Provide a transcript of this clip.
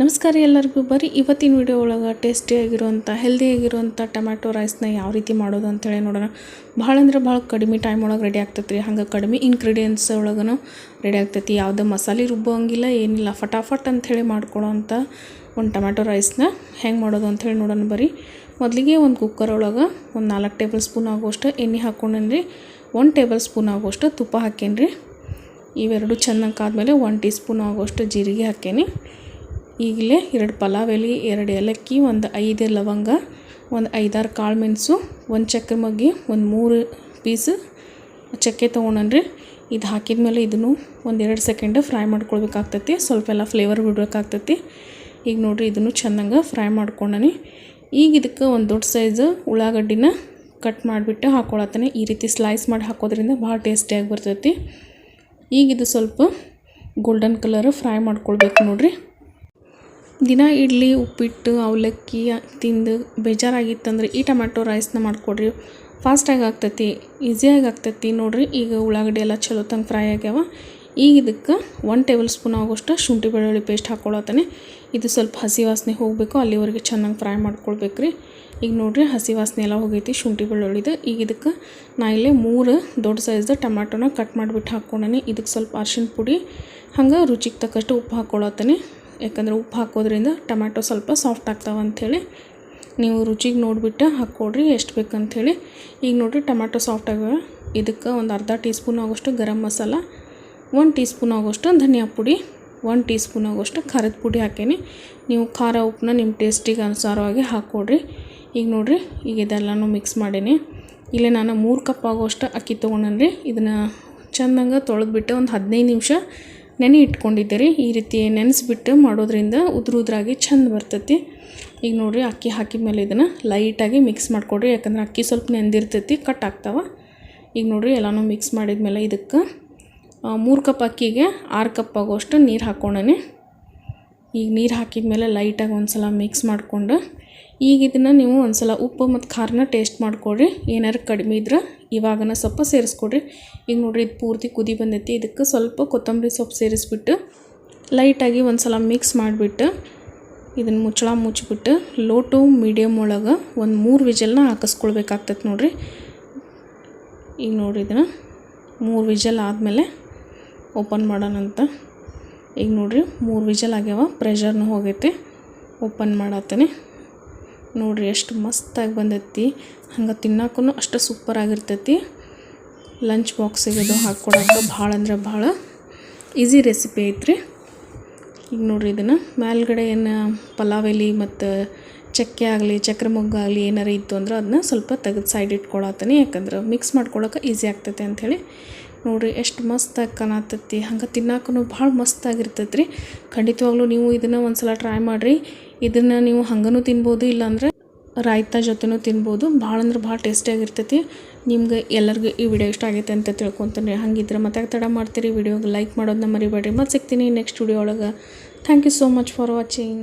ನಮಸ್ಕಾರ ಎಲ್ಲರಿಗೂ. ಬರೀ ಇವತ್ತಿನ ವಿಡಿಯೋ ಒಳಗೆ ಟೇಸ್ಟಿಯಾಗಿರುವಂಥ ಹೆಲ್ದಿಯಾಗಿರುವಂಥ ಟೊಮ್ಯಾಟೊ ರೈಸ್ನ ಯಾವ ರೀತಿ ಮಾಡೋದು ಅಂತೇಳಿ ನೋಡೋಣ. ಭಾಳ ಅಂದ್ರೆ ಭಾಳ ಕಡಿಮೆ ಟೈಮ್ ಒಳಗೆ ರೆಡಿ ಆಗ್ತೈತೆ ರೀ ಹಂಗೆ ಕಡಿಮೆ ಇಂಗ್ರೀಡಿಯೆಂಟ್ಸ್ ಒಳಗೂ ರೆಡಿ ಆಗ್ತೈತಿ. ಯಾವುದೇ ಮಸಾಲೆ ರುಬ್ಬೋಂಗಿಲ್ಲ ಏನಿಲ್ಲ, ಫಟಾಫಟ್ ಅಂಥೇಳಿ ಮಾಡ್ಕೊಳ್ಳೋ ಅಂಥ ಒಂದು ಟೊಮ್ಯಾಟೊ ರೈಸ್ನ ಹೆಂಗೆ ಮಾಡೋದು ಅಂಥೇಳಿ ನೋಡೋಣ ಬರೀ. ಮೊದಲಿಗೆ ಒಂದು ಕುಕ್ಕರ್ ಒಳಗೆ ಒಂದು ನಾಲ್ಕು ಟೇಬಲ್ ಸ್ಪೂನ್ ಆಗುವಷ್ಟು ಎಣ್ಣೆ ಹಾಕ್ಕೊಂಡೇನಿ ಒಂದು ಟೇಬಲ್ ಸ್ಪೂನ್ ಆಗುವಷ್ಟು ತುಪ್ಪ ಹಾಕೇನಿ ರೀ ಇವೆರಡು ಚೆನ್ನಾಗಿ ಆದಮೇಲೆ ಒನ್ ಟೀ ಸ್ಪೂನ್ ಆಗುವಷ್ಟು ಜೀರಿಗೆ ಹಾಕೇನಿ. ಈಗಲೇ ಎರಡು ಪಲಾವ್ ಎಲೆ ಎರಡು ಏಲಕ್ಕಿ, ಒಂದು ಐದು ಲವಂಗ, ಒಂದು ಐದಾರು ಕಾಳು ಮೆಣಸು, ಒಂದು ಚಕ್ರ ಮಗ್ಗಿ, ಒಂದು ಮೂರು ಪೀಸ್ ಚಕ್ಕೆ ತೊಗೊಂಡ್ರಿ ಇದು ಹಾಕಿದ ಮೇಲೆ ಇದನ್ನು ಒಂದು ಎರಡು ಸೆಕೆಂಡ್ ಫ್ರೈ ಮಾಡ್ಕೊಳ್ಬೇಕಾಗ್ತೈತಿ. ಸ್ವಲ್ಪ ಎಲ್ಲ ಫ್ಲೇವರ್ ಬಿಡ್ಬೇಕಾಗ್ತೈತಿ. ಈಗ ನೋಡಿರಿ ಇದನ್ನು ಚೆನ್ನಾಗಿ ಫ್ರೈ ಮಾಡ್ಕೊಂಡನಿ. ಈಗ ಇದಕ್ಕೆ ಒಂದು ದೊಡ್ಡ ಸೈಜ್ ಉಳ್ಳಾಗಡ್ಡಿನ ಕಟ್ ಮಾಡಿಬಿಟ್ಟು ಹಾಕ್ಕೊಳತ್ತಾನೆ ಈ ರೀತಿ ಸ್ಲೈಸ್ ಮಾಡಿ ಹಾಕೋದ್ರಿಂದ ಭಾಳ ಟೇಸ್ಟಿಯಾಗಿ ಬರ್ತೈತಿ. ಈಗ ಇದು ಸ್ವಲ್ಪ ಗೋಲ್ಡನ್ ಕಲರ್ ಫ್ರೈ ಮಾಡ್ಕೊಳ್ಬೇಕು ನೋಡಿರಿ. ದಿನ ಇಡ್ಲಿ, ಉಪ್ಪಿಟ್ಟು, ಅವಲಕ್ಕಿ ತಿಂದು ಬೇಜಾರಾಗಿತ್ತಂದ್ರೆ ಈ ಟೊಮ್ಯಾಟೊ ರೈಸ್ನ ಮಾಡಿಕೊಡ್ರಿ. ಫಾಸ್ಟಾಗಿ ಆಗ್ತೈತಿ ಈಸಿಯಾಗಿ ಆಗ್ತೈತಿ. ನೋಡಿರಿ, ಈಗ ಉಳ್ಳಾಗಡ್ಡೆ ಎಲ್ಲ ಚಲೋ ತಂಗೆ ಫ್ರೈ ಆಗ್ಯಾವ. ಈಗ ಇದಕ್ಕೆ ಒನ್ ಟೇಬಲ್ ಸ್ಪೂನ್ ಆಗೋಷ್ಟು ಶುಂಠಿ ಬೆಳ್ಳುಳ್ಳಿ ಪೇಸ್ಟ್ ಹಾಕ್ಕೊಳತ್ತಾನೆ ಇದು ಸ್ವಲ್ಪ ಹಸಿ ವಾಸನೆ ಹೋಗಬೇಕು, ಅಲ್ಲಿವರೆಗೆ ಚೆನ್ನಾಗಿ ಫ್ರೈ ಮಾಡ್ಕೊಳ್ಬೇಕು ರೀ ಈಗ ನೋಡಿರಿ, ಹಸಿ ವಾಸನೆ ಎಲ್ಲ ಹೋಗೈತಿ ಶುಂಠಿ ಬೆಳ್ಳುಳ್ಳಿದು. ಈಗ ಇದಕ್ಕೆ ನಾ ಇಲ್ಲೇ ಮೂರು ದೊಡ್ಡ ಸೈಜ್ದು ಟೊಮ್ಯಾಟೊನ ಕಟ್ ಮಾಡಿಬಿಟ್ಟು ಹಾಕ್ಕೊಂಡೇನಿ. ಇದಕ್ಕೆ ಸ್ವಲ್ಪ ಅರ್ಶಿನ ಪುಡಿ, ಹಂಗೆ ರುಚಿಗೆ ತಕ್ಕಷ್ಟು ಉಪ್ಪು ಹಾಕ್ಕೊಳತ್ತಾನೆ ಯಾಕಂದ್ರೆ ಉಪ್ಪು ಹಾಕೋದ್ರಿಂದ ಟೊಮ್ಯಾಟೊ ಸ್ವಲ್ಪ ಸಾಫ್ಟ್ ಆಗ್ತಾವೆ ಅಂಥೇಳಿ. ನೀವು ರುಚಿಗೆ ನೋಡಿಬಿಟ್ಟು ಹಾಕ್ಕೊಡ್ರಿ, ಎಷ್ಟು ಬೇಕಂಥೇಳಿ. ಈಗ ನೋಡಿರಿ ಟೊಮ್ಯಾಟೊ ಸಾಫ್ಟ್ ಆಗ್ಯಾವ. ಇದಕ್ಕೆ ಒಂದು ಅರ್ಧ ಟೀ ಸ್ಪೂನ್ ಆಗೋಷ್ಟು ಗರಂ ಮಸಾಲ, ಒಂದು ಟೀ ಸ್ಪೂನ್ ಆಗೋಷ್ಟು ಧನಿಯಾ ಪುಡಿ, ಒಂದು ಟೀ ಸ್ಪೂನ್ ಆಗೋಷ್ಟು ಖಾರದ ಪುಡಿ ಹಾಕೇನಿ. ನೀವು ಖಾರ ಉಪ್ಪನ್ನ ನಿಮ್ಮ ಟೇಸ್ಟಿಗೆ ಅನುಸಾರವಾಗಿ ಹಾಕ್ಕೊಡ್ರಿ. ಈಗ ನೋಡಿರಿ, ಈಗ ಇದೆಲ್ಲನೂ ಮಿಕ್ಸ್ ಮಾಡೀನಿ. ಇಲ್ಲೇ ನಾನು ಮೂರು ಕಪ್ ಆಗೋಷ್ಟು ಅಕ್ಕಿ ತೊಗೊಂಡ್ರಿ ಇದನ್ನು ಚೆಂದಂಗೆ ತೊಳೆದ್ಬಿಟ್ಟು ಒಂದು ಹದಿನೈದು ನಿಮಿಷ ನೆನೆ ಇಟ್ಕೊಂಡಿದ್ದೀರಿ, ಈ ರೀತಿ ನೆನೆಸ್ಬಿಟ್ಟು ಮಾಡೋದ್ರಿಂದ ಉದುರು ಉದ್ರಾಗಿ ಚೆಂದ ಬರ್ತೈತಿ. ಈಗ ನೋಡಿರಿ ಅಕ್ಕಿ ಹಾಕಿದ ಮೇಲೆ ಇದನ್ನು ಲೈಟಾಗಿ ಮಿಕ್ಸ್ ಮಾಡಿಕೊಡ್ರಿ, ಯಾಕಂದ್ರೆ ಅಕ್ಕಿ ಸ್ವಲ್ಪ ನೆಂದಿರ್ತೈತಿ ಕಟ್ ಆಗ್ತಾವೆ. ಈಗ ನೋಡಿರಿ ಎಲ್ಲನೂ ಮಿಕ್ಸ್ ಮಾಡಿದ ಮೇಲೆ ಇದಕ್ಕೆ ಮೂರು ಕಪ್ ಅಕ್ಕಿಗೆ ಆರು ಕಪ್ ಆಗೋಷ್ಟು ನೀರು ಹಾಕ್ಕೊಂಡೇ ಈಗ ನೀರು ಹಾಕಿದ ಮೇಲೆ ಲೈಟಾಗಿ ಒಂದು ಸಲ ಮಿಕ್ಸ್ ಮಾಡಿಕೊಂಡು ಈಗ ಇದನ್ನು ನೀವು ಒಂದು ಸಲ ಉಪ್ಪು ಮತ್ತು ಖಾರನ ಟೇಸ್ಟ್ ಮಾಡಿಕೊಡ್ರಿ ಏನಾರು ಕಡಿಮೆ ಇದ್ರೆ ಇವಾಗನ ಸ್ವಲ್ಪ ಸೇರಿಸ್ಕೊಡ್ರಿ. ಈಗ ನೋಡಿರಿ ಇದು ಪೂರ್ತಿ ಕುದಿ ಬಂದೈತಿ. ಇದಕ್ಕೆ ಸ್ವಲ್ಪ ಕೊತ್ತಂಬರಿ ಸೊಪ್ಪು ಸೇರಿಸ್ಬಿಟ್ಟು ಲೈಟಾಗಿ ಒಂದು ಸಲ ಮಿಕ್ಸ್ ಮಾಡಿಬಿಟ್ಟು ಇದನ್ನು ಮುಚ್ಚಳ ಮುಚ್ಚಿಬಿಟ್ಟು ಲೋ ಟು ಮೀಡಿಯಮ್ ಒಳಗೆ ಒಂದು ಮೂರು ವಿಜಲ್ನ ಹಾಕಿಸ್ಕೊಳ್ಬೇಕಾಗ್ತೈತೆ ನೋಡಿರಿ. ಈಗ ನೋಡಿರಿ ಇದನ್ನು ಮೂರು ವಿಜಲ್ ಆದಮೇಲೆ ಓಪನ್ ಮಾಡೋಣಂತ ಈಗ ನೋಡಿರಿ ಮೂರು ವಿಜಲ್ ಆಗ್ಯಾವ. ಪ್ರೆಷರ್ನೂ ಹೋಗೈತೆ. ಓಪನ್ ಮಾಡತ್ತೇನೆ. ನೋಡಿರಿ ಎಷ್ಟು ಮಸ್ತಾಗಿ ಬಂದೈತಿ. ಹಂಗೆ ತಿನ್ನಕ್ಕೂ ಅಷ್ಟು ಸೂಪರಾಗಿರ್ತೈತಿ ಲಂಚ್ ಬಾಕ್ಸಿಗೆ ಅದು ಹಾಕ್ಕೊಡೋಕೆ ಭಾಳ ಅಂದ್ರೆ ಭಾಳ ಈಸಿ ರೆಸಿಪಿ ಐತ್ರಿ. ಈಗ ನೋಡಿರಿ ಇದನ್ನು. ಮೇಲ್ಗಡೆ ಏನು ಪಲಾವ್ ಎಲೆ ಮತ್ತು ಚಕ್ಕೆ ಆಗಲಿ ಚಕ್ರ ಮೊಗ್ಗಾಗಲಿ ಏನಾರು ಇತ್ತು ಅಂದ್ರೆ ಅದನ್ನ ಸ್ವಲ್ಪ ತೆಗೆದು ಸೈಡ್ ಇಟ್ಕೊಳತ್ತಾನೆ. ಯಾಕಂದ್ರೆ ಮಿಕ್ಸ್ ಮಾಡ್ಕೊಳಕ್ಕೆ ಈಸಿ ಆಗ್ತೈತೆ ಅಂಥೇಳಿ. ನೋಡಿರಿ ಎಷ್ಟು ಮಸ್ತಾಗಿ ಕಾಣತ್ತೈತಿ. ಹಂಗೆ ತಿನ್ನಕ್ಕೂ ಭಾಳ ಮಸ್ತಾಗಿರ್ತೈತೆ ರೀ ಖಂಡಿತವಾಗ್ಲೂ ನೀವು ಇದನ್ನು ಒಂದು ಸಲ ಟ್ರೈ ಮಾಡಿರಿ. ಇದನ್ನು ನೀವು ಹಂಗೂ ತಿನ್ಬೋದು, ಇಲ್ಲಾಂದರೆ ರಾಯ್ತ ಜೊತೆನೂ ತಿನ್ಬೋದು. ಭಾಳ ಅಂದ್ರೆ ಭಾಳ ಟೇಸ್ಟಿಯಾಗಿರ್ತೈತಿ ನಿಮ್ಗೆ ಎಲ್ಲರಿಗೂ ಈ ವಿಡಿಯೋ ಇಷ್ಟ ಆಗೈತೆ ಅಂತ ತಿಳ್ಕೊತಾನೆ ಹಂಗಿದ್ರೆ ಮತ್ತೆ ತಡ ಮಾಡ್ತೀರಿ. ವಿಡಿಯೋಗೆ ಲೈಕ್ ಮಾಡೋದನ್ನ ಮರಿಬೇಡ್ರಿ. ಮತ್ತೆ ಸಿಗ್ತೀನಿ ನೆಕ್ಸ್ಟ್ ವಿಡಿಯೋ ಒಳಗೆ. Thank you so much for watching